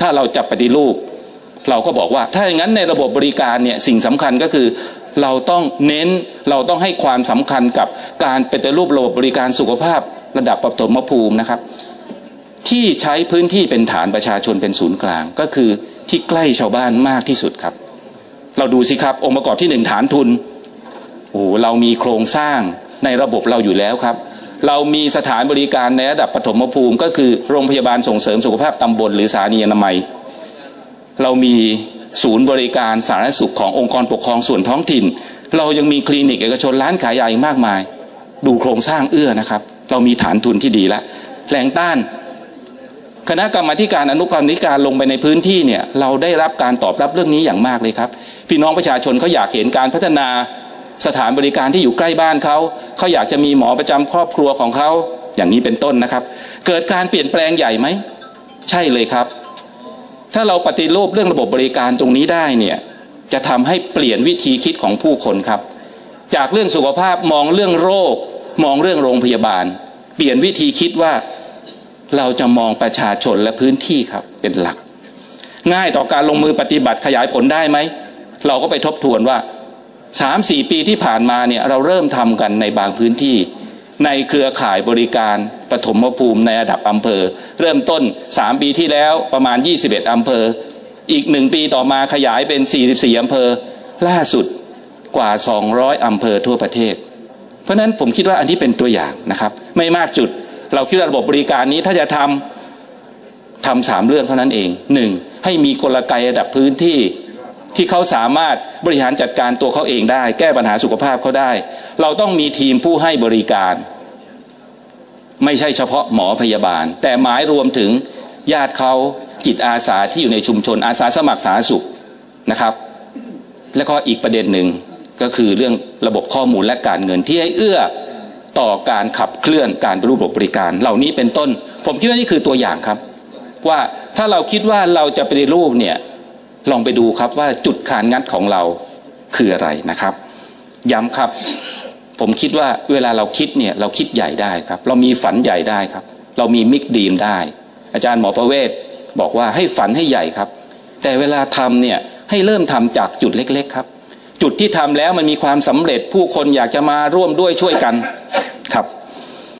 ถ้าเราจะปฏิรูป เราก็บอกว่า ถ้าอย่างนั้นในระบบบริการเนี่ยสิ่งสำคัญก็คือเราต้องเน้นเราต้องให้ความสำคัญกับการปฏิรูประบบบริการสุขภาพระดับปฐมภูมินะครับ ที่ใช้พื้นที่เป็นฐานประชาชนเป็นศูนย์กลาง ก็คือที่ใกล้ชาวบ้านมากที่สุดครับ เราดูสิครับ องค์ประกอบที่หนึ่งฐานทุนโอ้เรามีโครงสร้างในระบบเราอยู่แล้วครับ เรามีสถานบริการในระดับปฐมภูมิ ก็คือโรงพยาบาลส่งเสริมสุขภาพตำบลหรือสถานีอนามัย เรามีศูนย์บริการสาธารณสุขขององค์กรปกครองส่วนท้องถิ่น เรายังมีคลินิกเอกชนร้านขายยาอีกมากมาย ดูโครงสร้างเอื้อนะครับ เรามีฐานทุนที่ดีแล้วแรงต้าน คณะกรรมาธิการอนุกรรมธิการลงไปในพื้นที่เนี่ยเราได้รับการตอบรับเรื่องนี้อย่างมากเลยครับ พี่น้องประชาชนเขาอยากเห็นการพัฒนา สถานบริการที่อยู่ใกล้บ้านเขาเขาอยากจะมีหมอประจำครอบครัวของเขาอย่างนี้เป็นต้นนะครับ เกิดการเปลี่ยนแปลงใหญ่ไหมใช่เลยครับ ถ้าเราปฏิรูปเรื่องระบบบริการตรงนี้ได้เนี่ยจะทำให้เปลี่ยนวิธีคิดของผู้คนครับ จากเรื่องสุขภาพมองเรื่องโรค มองเรื่องโรงพยาบาล เปลี่ยนวิธีคิดว่าเราจะมองประชาชนและพื้นที่ครับเป็นหลัก ง่ายต่อการลงมือปฏิบัติขยายผลได้ไหมเราก็ไปทบทวนว่า สามสี่ปีที่ผ่านมาเนี่ยเราเริ่มทำกันในบางพื้นที่ ในเครือข่ายบริการปฐมภูมิในระดับอำเภอ เริ่มต้น 3 ปีที่แล้วประมาณ 21 อำเภอ อีกหนึ่งปีต่อมาขยายเป็น 44 อำเภอ ล่าสุดกว่า 200 อำเภอทั่วประเทศ เพราะฉะนั้นผมคิดว่าอันนี้เป็นตัวอย่างนะครับ ไม่มากจุดเราคิดว่าระบบบริการนี้ถ้าจะทำทำสามเรื่องเท่านั้นเองหนึ่งให้มีกลไกระดับพื้นที่ ที่เขาสามารถบริหารจัดการตัวเขาเองได้ แก้ปัญหาสุขภาพเขาได้ เราต้องมีทีมผู้ให้บริการ ไม่ใช่เฉพาะหมอพยาบาล แต่หมายรวมถึงญาติเขาจิตอาสาที่อยู่ในชุมชนอาสาสมัครสาธารณสุขนะครับ แล้วก็อีกประเด็นหนึ่งก็คือเรื่องระบบข้อมูลและการเงินที่ให้เอื้อต่อการขับเคลื่อนการรูประบบบริการ เหล่านี้เป็นต้น ผมคิดว่านี่คือตัวอย่างครับ ว่าถ้าเราคิดว่าเราจะปฏิรูปเนี่ย ลองไปดูครับว่าจุดขานงัดของเราคืออะไรนะครับ ย้ำครับ ผมคิดว่าเวลาเราคิดเนี่ยเราคิดใหญ่ได้ครับ เรามีฝันใหญ่ได้ครับ เรามีมิกดีมได้ อาจารย์หมอประเวศบอกว่าให้ฝันให้ใหญ่ครับ แต่เวลาทำเนี่ยให้เริ่มทำจากจุดเล็ก ๆ ครับ จุดที่ทำแล้วมันมีความสำเร็จผู้คนอยากจะมาร่วมด้วยช่วยกัน